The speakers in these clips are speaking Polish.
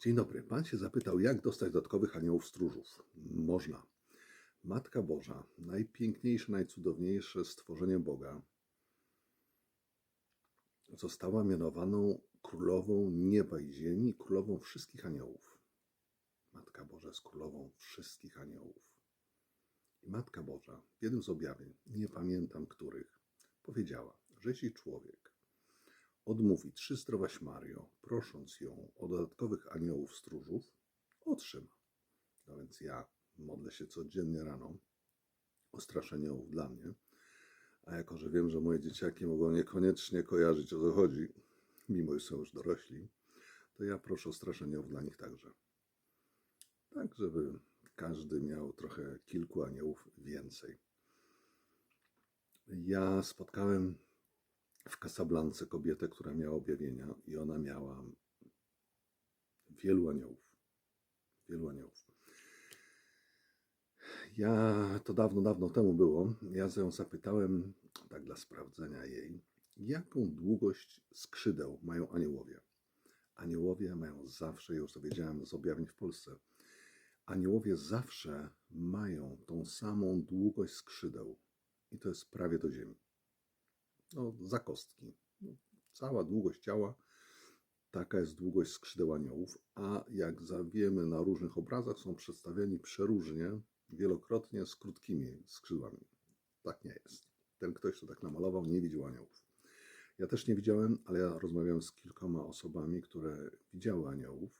Dzień dobry. Pan się zapytał, jak dostać dodatkowych aniołów stróżów. Można. Matka Boża, najpiękniejsze, najcudowniejsze stworzenie Boga, została mianowaną królową nieba i ziemi, królową wszystkich aniołów. Matka Boża jest królową wszystkich aniołów. I Matka Boża w jednym z objawień, nie pamiętam których, powiedziała, że jeśli człowiek odmówi trzy zdrowaś Mario, prosząc ją o dodatkowych aniołów stróżów, otrzyma. No więc ja modlę się codziennie rano o aniołów dla mnie, a jako, że wiem, że moje dzieciaki mogą niekoniecznie kojarzyć o co chodzi, mimo że są już dorośli, to ja proszę o strasz aniołów dla nich także. Tak, żeby każdy miał trochę kilku aniołów więcej. Ja spotkałem w Casablance kobietę, która miała objawienia i ona miała wielu aniołów. Wielu aniołów. Ja to dawno, dawno temu było. Ja ją zapytałem, tak dla sprawdzenia jej, jaką długość skrzydeł mają aniołowie. Aniołowie mają zawsze, już to wiedziałem z objawień w Polsce, aniołowie zawsze mają tą samą długość skrzydeł. I to jest prawie do ziemi no, za kostki. No, cała długość ciała, taka jest długość skrzydeł aniołów, a jak zawiemy na różnych obrazach, są przedstawieni przeróżnie, wielokrotnie z krótkimi skrzydłami. Tak nie jest. Ten ktoś, kto tak namalował, nie widział aniołów. Ja też nie widziałem, ale ja rozmawiałem z kilkoma osobami, które widziały aniołów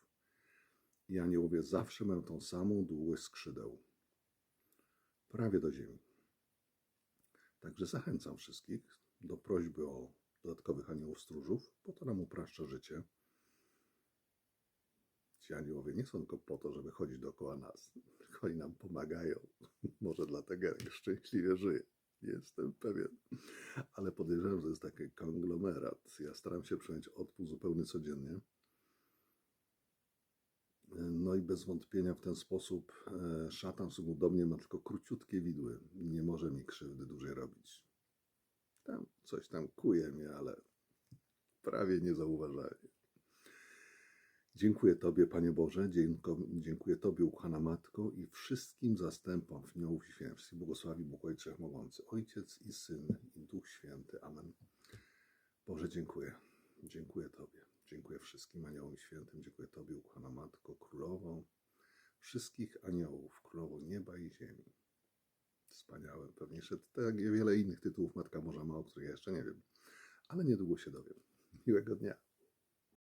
i aniołowie zawsze mają tą samą długość skrzydeł. Prawie do ziemi. Także zachęcam wszystkich do prośby o dodatkowych aniołów stróżów, bo to nam upraszcza życie. Ci aniołowie nie są tylko po to, żeby chodzić dookoła nas. Oni nam pomagają. Może dlatego jak szczęśliwie żyję. Nie jestem pewien. Ale podejrzewam, że jest taki konglomerat. Ja staram się przejąć odpust zupełnie codziennie. No i bez wątpienia w ten sposób e, szatan w do mnie ma tylko króciutkie widły. Nie może mi krzywdy dłużej robić. Tam coś tam kuje mnie, ale prawie nie zauważają. Dziękuję Tobie, Panie Boże, dziękuję Tobie, ukochana Matko i wszystkim zastępom w i Świętych. Błogosławi Bóg Ojcze Mogący, Ojciec i Syn i Duch Święty. Amen. Boże, dziękuję. Dziękuję Tobie. Dziękuję wszystkim aniołom świętym. Dziękuję Tobie, ukochana Matko, Królową wszystkich aniołów, Królową nieba i ziemi. Wspaniałe. Pewnie jeszcze tak wiele innych tytułów Matka Morza ma, o których ja jeszcze nie wiem. Ale niedługo się dowiem. Miłego dnia.